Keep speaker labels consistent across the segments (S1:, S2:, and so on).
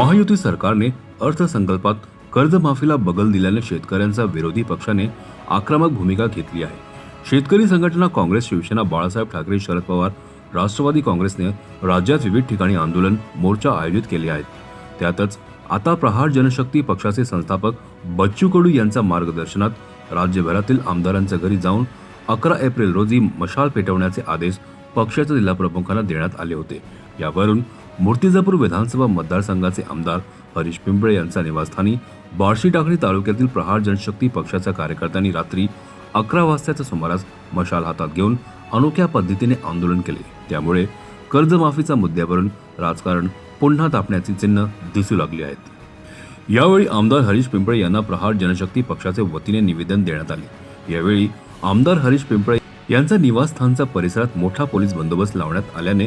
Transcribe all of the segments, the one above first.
S1: महायुती सरकारने अर्थसंकल्पात कर्जमाफीला बगल दिल्याने शेतकऱ्यांचा विरोधी पक्षाने आक्रमक भूमिका घेतली आहे. शेतकरी संघटना काँग्रेस शिवसेना बाळासाहेब ठाकरे शरद पवार राष्ट्रवादी काँग्रेसने राज्यात विविध ठिकाणी आंदोलन मोर्चा आयोजित केले आहेत. त्यातच आता प्रहार जनशक्ती पक्षाचे संस्थापक बच्चू कडू यांच्या मार्गदर्शनात राज्यभरातील आमदारांच्या घरी जाऊन अकरा एप्रिल रोजी मशाल पेटवण्याचे आदेश पक्षाच्या जिल्हाप्रमुखांना देण्यात आले होते. यावरून मूर्तिजापूर विधानसभा मतदारसंघाचे आमदार हरीश पिंपळे यांच्या निवासस्थानी बार्शी टाकळी तालुक्यातील प्रहार जनशक्ती पक्षाच्या कार्यकर्त्यांनी रात्री अकरा वाजताच्या सुमारास मशाल हातात घेऊन अनोख्या पद्धतीने आंदोलन केले. त्यामुळे कर्जमाफीचा मुद्द्यावरून राजकारण पुन्हा तापण्याची चिन्ह दिसू लागली आहेत. यावेळी आमदार हरीश पिंपळे यांना प्रहार जनशक्ती पक्षाचे वतीने निवेदन देण्यात आले. यावेळी आमदार हरीश पिंपळे यांचा निवासस्थानच्या परिसरात मोठा पोलीस बंदोबस्त लावण्यात आल्याने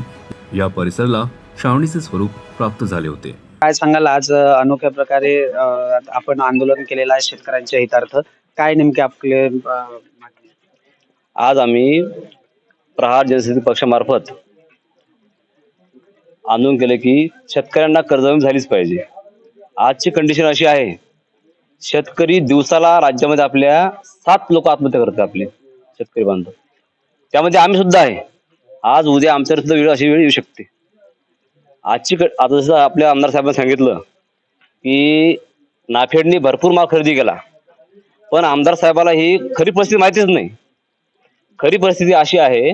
S1: या परिसराला छावणीचे स्वरूप प्राप्त झाले होते.
S2: काय सांगाल? आज अनोख्या प्रकारे आपण आंदोलन केलेलं आहे शेतकऱ्यांच्या हितार्थ. काय नेमके आपले?
S3: आज आम्ही प्रहार जनशक्ती पक्षामार्फत आंदोलन केले की शेतकऱ्यांना कर्जमाफी झालीच पाहिजे. आजची कंडिशन अशी आहे शेतकरी दिवसाला राज्यामध्ये आपल्या सात लोक आत्महत्या करतात आपले शेतकरी बांधव. त्यामध्ये आम्ही सुद्धा आहे. आज उद्या आमच्यावर सुद्धा वेळ अशी वेळ येऊ शकते. आजची क- आता जसं आपल्या आमदार साहेबांनी सांगितलं की नाफेडनी भरपूर माल खरेदी केला. पण आमदार साहेबाला ही खरी परिस्थिती माहितीच नाही. खरी परिस्थिती अशी आहे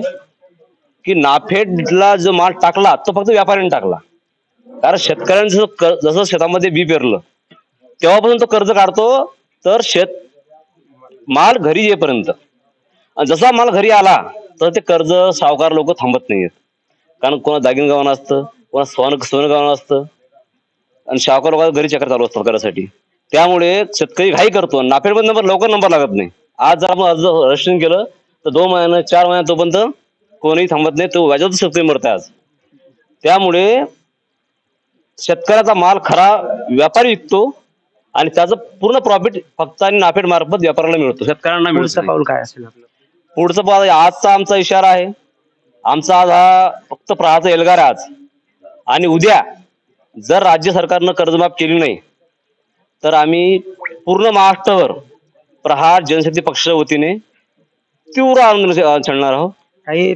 S3: की नाफेडला जो माल टाकला तो फक्त व्यापाऱ्याने टाकला. कारण शेतकऱ्यांचं जसं क- जसं शेतामध्ये बी पेरलं तेव्हापासून तो कर्ज काढतो तर शेत माल घरी येईपर्यंत. आणि जसा माल घरी आला तर ते कर्ज सावकार लोक थांबत नाहीत कारण कोणा दागिन गावनं असतं कोणा सोनं सोनं गावनं असतं. आणि सावकार लोक घरी चक्र चालू असतात करासाठी त्यामुळे शेतकरी घाई करतो नाफेडमध्ये नंबर लवकर नंबर लागत नाही. आज जर आपण अर्ज रजिस्ट्रेशन केलं तर दोन महिन्यानं चार महिन्यात तोपर्यंत कोणीही थांबत नाही. तो व्याजातच शेतकरी मरत आज. त्यामुळे शेतकऱ्याचा माल खरा व्यापारी विकतो आणि त्याचं पूर्ण प्रॉफिट फक्त आणि नाफेड मार्फत व्यापाऱ्याला मिळतो. शेतकऱ्यांना मिळत.
S2: पाऊल काय असेल आपलं?
S3: पुढचं पाहता आजचा आमचा इशारा आहे. आमचा आज हा फक्त प्रहारचा एल्गार आहे आज. आणि उद्या जर राज्य सरकारनं कर्जमाफ केली नाही तर आम्ही पूर्ण महाराष्ट्रावर प्रहार जनशक्ती पक्षाच्या वतीने तीव्र आंदोलन छेडणार आहोत
S2: काही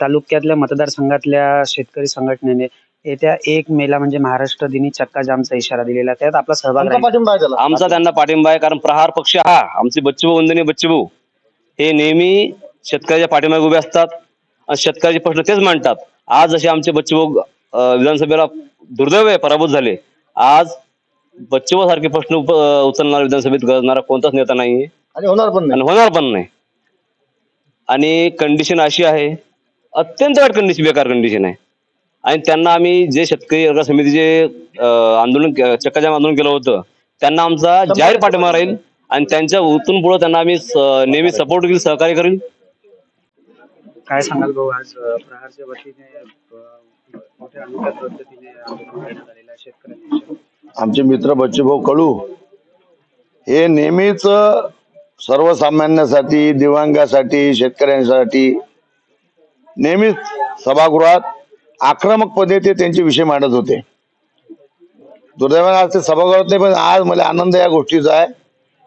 S2: तालुक्यातल्या मतदारसंघातल्या शेतकरी संघटनेने येत्या एक मेला म्हणजे महाराष्ट्र दिनी चक्का जामचा इशारा दिलेला आहे. त्यात आपला सहभाग.
S3: आमचा त्यांना पाठिंबा आहे कारण प्रहार पक्ष हा आमचे बच्चूभाऊ वंदनीय बच्चूभाऊ हे नेहमी शेतकऱ्याच्या पाठीमागे उभे असतात आणि शेतकऱ्याचे प्रश्न तेच मांडतात आज जसे आमचे बच्चूभाऊ विधानसभेला दुर्दैव आहे पराभूत झाले. आज बच्चूभाऊ सारखे प्रश्न उचलणारा विधानसभेत गरजणारा कोणताच नेता नाही
S4: आणि होणार पण
S3: आणि होणार पण नाही. आणि कंडिशन अशी आहे अत्यंत वाईट कंडिशन बेकार कंडिशन आहे. आणि त्यांना आम्ही जे शेतकरी वर्ग समितीचे आंदोलन चक्काजाम आंदोलन केलं होतं त्यांना आमचा जाहीर पाठिंबा राहील. आणि त्यांच्या उतून पुढे त्यांना आम्ही नेहमी सपोर्ट करील सहकार्य करील.
S2: काय सांगाल भाऊ? आज प्रहारच्या वतीने
S4: आमचे मित्र बच्चूभाऊ कळू हे नेहमीच सर्वसामान्यासाठी दिव्यांगासाठी शेतकऱ्यांसाठी नेहमीच सभागृहात आक्रमकपणे ते त्यांचे विषय मांडत होते. दुर्दैवाने आज ते सभागृहात नाही पण आज मला आनंद या गोष्टीचा आहे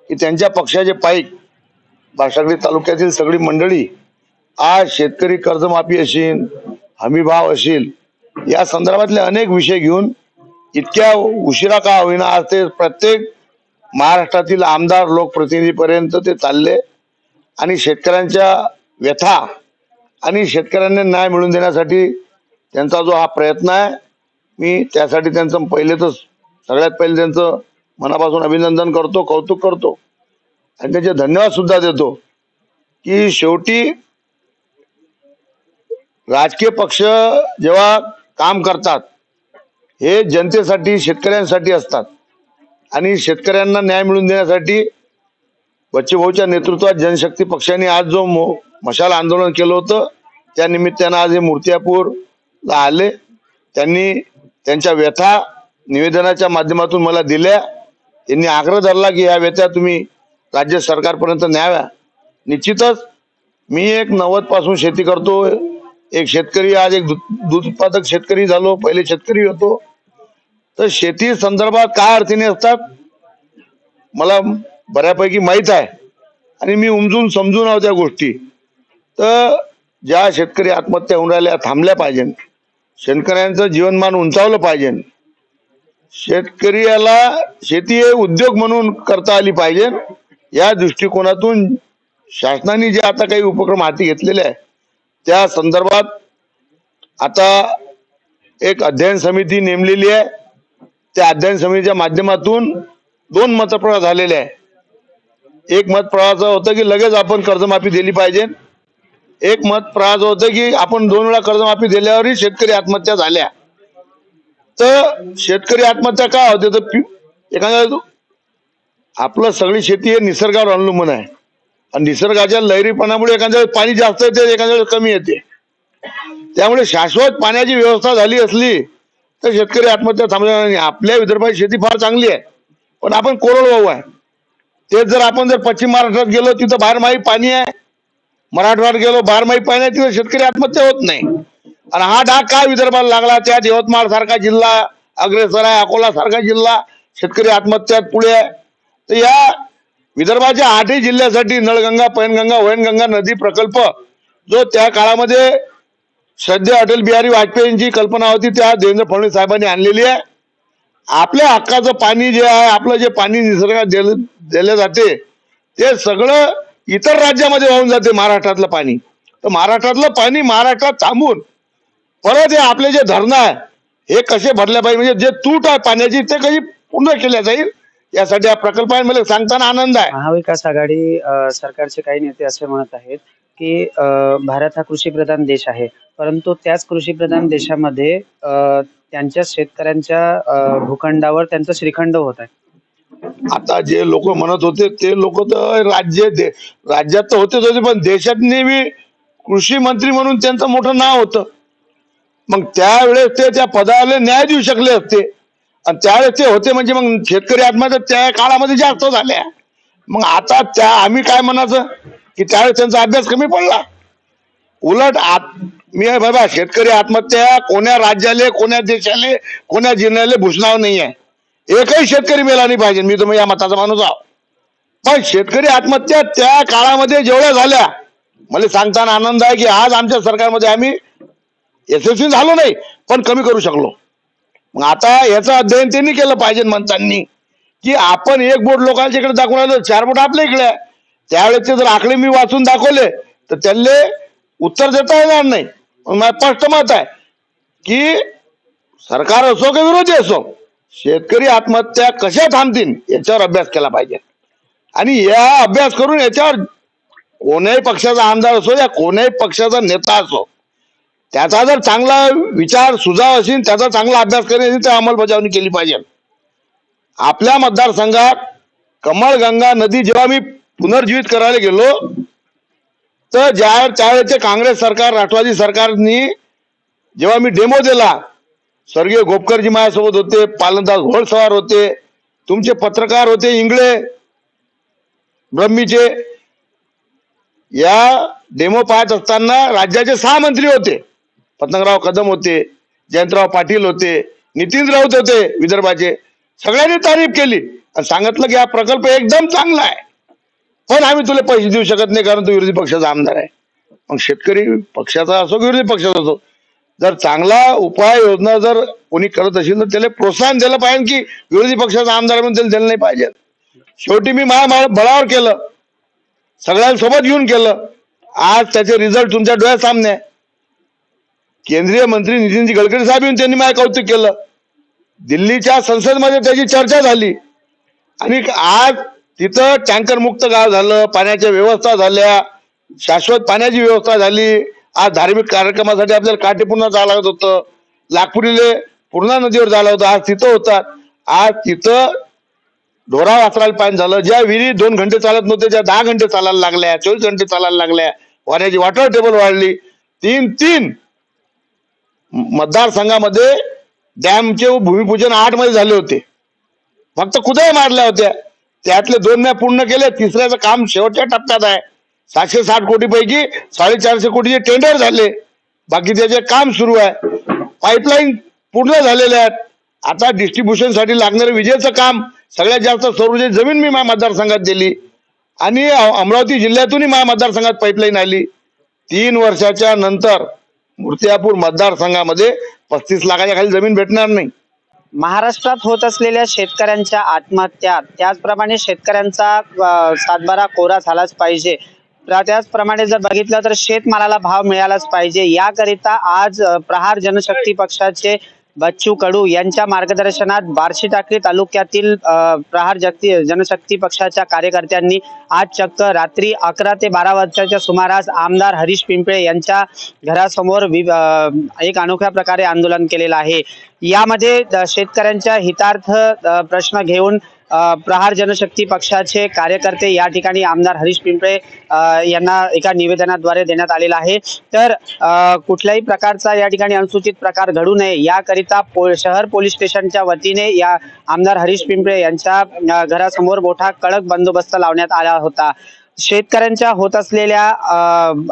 S4: की त्यांच्या पक्षाचे पाईक बाशागरी तालुक्यातील सगळी मंडळी आज शेतकरी कर्जमाफी असेल हमीभाव असेल या संदर्भातले अनेक विषय घेऊन इतक्या उशिरा का होईना आज ते प्रत्येक महाराष्ट्रातील आमदार लोकप्रतिनिधीपर्यंत ते चालले आणि शेतकऱ्यांच्या व्यथा आणि शेतकऱ्यांना न्याय मिळवून देण्यासाठी त्यांचा जो हा प्रयत्न आहे मी त्यासाठी त्यांचं पहिले तर सगळ्यात पहिले त्यांचं मनापासून अभिनंदन करतो कौतुक करतो. आणि त्यांचे धन्यवाद सुद्धा देतो की शेवटी राजकीय पक्ष जेव्हा काम करतात हे जनतेसाठी शेतकऱ्यांसाठी असतात. आणि शेतकऱ्यांना न्याय मिळवून देण्यासाठी बच्चूभाऊच्या नेतृत्वात जनशक्ती पक्षाने आज जो मो- मशाल आंदोलन केलं होतं त्या निमित्तानं आज हे मूर्तियापूरला आले. त्यांनी त्यांच्या व्यथा निवेदनाच्या माध्यमातून मला दिल्या. त्यांनी आग्रह धरला की ह्या व्यथा तुम्ही राज्य सरकारपर्यंत न्याव्या. निश्चितच मी एक नव्वदपासून शेती करतो एक शेतकरी आज एक दूध दूध उत्पादक शेतकरी झालो पहिले शेतकरी होतो. तर शेती संदर्भात काय अडचणी असतात? मला बऱ्यापैकी माहीत आहे. आणि मी उमजून समजून आहो त्या गोष्टी. तर ज्या शेतकरी आत्महत्या होऊन राहिल्या थांबल्या पाहिजे. शेतकऱ्यांचं जीवनमान उंचावलं पाहिजे. शेतकरी याला शेती हे उद्योग म्हणून करता आली पाहिजे. या दृष्टिकोनातून शासनाने जे आता काही उपक्रम हाती घेतलेले आहे त्या संदर्भात आता एक अध्ययन समिती नेमलेली आहे. त्या अध्ययन समितीच्या माध्यमातून दोन मतप्रवाह झालेले आहे एक मत प्रवाहाचं होतं की लगेच आपण कर्जमाफी दिली पाहिजे. एक मत प्रवाहाचं होतं की आपण दोन वेळा कर्जमाफी दिल्यावरही शेतकरी आत्महत्या झाल्या. तर शेतकरी आत्महत्या का होते? तर एखाद्या आपलं सगळी शेती हे निसर्गावर अवलंबून आहे. आणि निसर्गाच्या लहरीपणामुळे एखाद्या वेळेस पाणी जास्त येते एखाद्या वेळेस कमी येते. त्यामुळे शाश्वत पाण्याची व्यवस्था झाली असली तर शेतकरी आत्महत्या थांबणार नाही. आपल्या विदर्भात शेती फार चांगली आहे पण आपण कोरडवाहू आहे. तेच जर आपण जर पश्चिम महाराष्ट्रात गेलो तिथं बारमाही पाणी आहे. मराठवाड्यात गेलो बारमाही पाणी आहे तिथं शेतकरी आत्महत्या होत नाही. आणि हा डाग काय विदर्भाला लागला? त्यात यवतमाळ सारखा जिल्हा अग्रेसर आहे अकोला सारखा जिल्हा शेतकरी आत्महत्यात पुढे आहे. तर या विदर्भाच्या आठही जिल्ह्यासाठी नळगंगा पैनगंगा वैनगंगा नदी प्रकल्प जो त्या काळामध्ये श्रद्धे अटल बिहारी वाजपेयींची कल्पना होती त्या देवेंद्र फडणवीस साहेबांनी आणलेली आहे. आपल्या हक्काचं पाणी जे आहे आपलं जे पाणी निसर्गात दिलं दिलं जाते ते सगळं इतर राज्यामध्ये वाहून जाते महाराष्ट्रातलं पाणी. तर महाराष्ट्रातलं पाणी महाराष्ट्रात थांबून परत हे आपले जे धरणं आहे हे कसे भरल्या पाहिजे? म्हणजे जे तूट आहे पाण्याची ते कशी पूर्ण केल्या जाईल? यासाठी प्रकल्प आहे मला सांगताना आनंद आहे.
S2: महाविकास आघाडी अ, सरकारचे काही नेते असे म्हणत आहेत की अ, भारत हा कृषीप्रधान देश आहे. परंतु त्याच कृषीप्रधान देशामध्ये अ, त्यांच्या शेतकऱ्यांच्या अ, भूखंडावर त्यांचं श्रीखंड होत आहे.
S4: आता जे लोक म्हणत होते ते लोक तर राज्य दे- राज्यात तर होतेच होते पण देशात बी कृषी मंत्री म्हणून त्यांचं मोठं नाव होतं. मग त्यावेळेस ते त्या पदाला न्याय देऊ शकले असते. आणि त्यावेळेस ते होते म्हणजे मग शेतकरी आत्महत्या त्या काळामध्ये जास्त झाल्या. मग आता त्या आम्ही काय म्हणायचं? की त्यावेळेस त्यांचा अभ्यास कमी पडला. उलट आत मी आहे बाबा शेतकरी आत्महत्या कोण्या राज्याले कोण्या देशाले कोण्या जिल्ह्याले भूषणाव नाही आहे एकही शेतकरी मेला नाही पाहिजे. मी तुम्ही या मताचा माणूस आहो. पण शेतकरी आत्महत्या त्या काळामध्ये जेवढ्या झाल्या मला सांगताना आनंद आहे की आज आमच्या सरकारमध्ये आम्ही यशस्वी झालो नाही पण कमी करू शकलो. मग आता याचं अध्ययन त्यांनी केलं पाहिजे म्हणतांनी. की आपण एक बोट लोकांच्या इकडे दाखवून आलो चार बोट आपल्या इकडे आहे. त्यावेळेचे जर आकडे मी वाचून दाखवले तर त्यांना उत्तर देता येणार नाही. माझं स्पष्ट मत आहे की सरकार असो की विरोधी असो शेतकरी आत्महत्या कशा थांबतील याच्यावर अभ्यास केला पाहिजे. आणि या अभ्यास करून याच्यावर कोण्याही पक्षाचा आमदार असो या कोण्याही पक्षाचा नेता असो त्याचा जर चांगला विचार सुझाव असेल त्याचा चांगला अभ्यास करण्याची तर अंमलबजावणी केली पाहिजे. आपल्या मतदारसंघात कमळगंगा नदी जेव्हा मी पुनर्जीवित करायला गेलो तर ज्या त्यावेळेचे काँग्रेस सरकार राष्ट्रवादी सरकारनी जेव्हा मी डेमो दिला स्वर्गीय गोपकरजी माझ्यासोबत होते पालनदास घोडसवार होते तुमचे पत्रकार होते इंगळे ब्रह्मीचे या डेमो पाहत असताना राज्याचे सहा मंत्री होते. पतंगराव कदम होते जयंतराव पाटील होते नितीन राऊत होते विदर्भाचे. सगळ्यांनी तारीफ केली आणि सांगितलं की हा प्रकल्प एकदम चांगला आहे. पण आम्ही तुला पैसे देऊ शकत नाही कारण तू विरोधी पक्षाचा आमदार आहे. मग शेतकरी पक्षाचा असो की विरोधी पक्षाचा असो जर चांगला उपाय योजना जर कोणी करत असेल तर त्याला प्रोत्साहन दिलं पाहिजे की विरोधी पक्षाचा आमदार म्हणून त्याला दिलं नाही पाहिजे. शेवटी मी माझ्या मा- बळावर केलं. सगळ्यांसोबत घेऊन केलं. आज त्याचे रिझल्ट तुमच्या डोळ्यासामने आहे. केंद्रीय मंत्री नितीनजी गडकरी साहेब येऊन त्यांनी माझ्या कौतुक केलं. दिल्लीच्या संसदमध्ये त्याची चर्चा झाली. आणि आज तिथं टँकर मुक्त गाव झालं पाण्याच्या व्यवस्था झाल्या शाश्वत पाण्याची व्यवस्था झाली. आज धार्मिक कार्यक्रमासाठी आपल्याला काटेपूर्णा जावं लागत होतं. नागपुरीले पूर्णा नदीवर झालं होतं आज तिथं होतात. आज तिथं ढोरा वासराला पाणी झालं. ज्या विहिरी दोन घंटे चालत नव्हते त्या दहा घंटे चालायला लागल्या चोवीस घंटे चालायला लागल्या वाऱ्याची वॉटर टेबल वाढली. तीन तीन मतदारसंघामध्ये डॅमचे भूमिपूजन आठमध्ये झाले होते. फक्त कुदळ मारल्या होत्या. त्यातले दोन नाही पूर्ण केले तिसऱ्याचं काम शेवटच्या टप्प्यात आहे. सातशे साठ कोटी पैकी साडेचारशे कोटीचे टेंडर झाले. बाकी त्याचे काम सुरू आहे. पाईपलाईन पूर्ण झालेले आहेत. आता डिस्ट्रीब्युशनसाठी लागणारं विजेचं काम सगळ्यात जास्त स्वरूप जमीन मी माझ्या मतदारसंघात दिली. आणि अमरावती जिल्ह्यातूनही माझ्या मतदारसंघात पाईपलाईन आली. तीन वर्षाच्या नंतर मुर्तियापूर मतदारसंघामध्ये पस्तीस लाखाच्या खाली जमीन भेटणार नाही.
S2: महाराष्ट्रात होत असलेल्या शेतकऱ्यांच्या आत्महत्या त्याचप्रमाणे शेतकऱ्यांचा सातबारा कोरा झालाच पाहिजे. त्याचप्रमाणे जर बघितलं तर शेतमालाला भाव मिळालाच पाहिजे. याकरिता आज प्रहार जनशक्ती पक्षाचे बच्चू कडू यांच्या मार्गदर्शनात बार्शी टाकळी तालुक्यातील प्रहार जगती जनशक्ती पक्षाच्या कार्यकर्त्यांनी आज चक्क रात्री अकरा ते बारा वाजताच्या सुमारास आमदार हरीश पिंपळे यांच्या घरासमोर वि- एक अनोख्या प्रकारे आंदोलन केलेलं आहे. यामध्ये शेतकऱ्यांच्या हितार्थ प्रश्न घेऊन प्रहार जनशक्ती पक्षाचे कार्यकर्ते या ठिकाणी आमदार हरीश पिंपळे यांना एका निवेदनाद्वारे देण्यात आलेला आहे. तर कुठल्याही प्रकारचा या ठिकाणी अनुसूचित प्रकार घडू नये याकरिता पो शहर पोलीस स्टेशनच्या वतीने या आमदार हरीश पिंपळे यांच्या घरासमोर मोठा कडक बंदोबस्त लावण्यात आला होता. शेतकऱ्यांच्या होत असलेल्या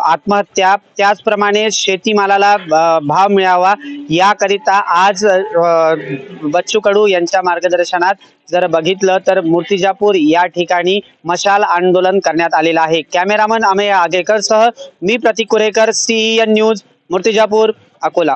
S2: आत्महत्या त्याचप्रमाणे शेतीमालाला भाव मिळावा याकरिता आज बच्चू कडू यांच्या मार्गदर्शनात जर बघितलं तर मूर्तिजापूर या ठिकाणी मशाल आंदोलन करण्यात आलेलं आहे. कॅमेरामन अमेय आगेकर सह मी Pratik Kurekar CN news Murtijapur Akola.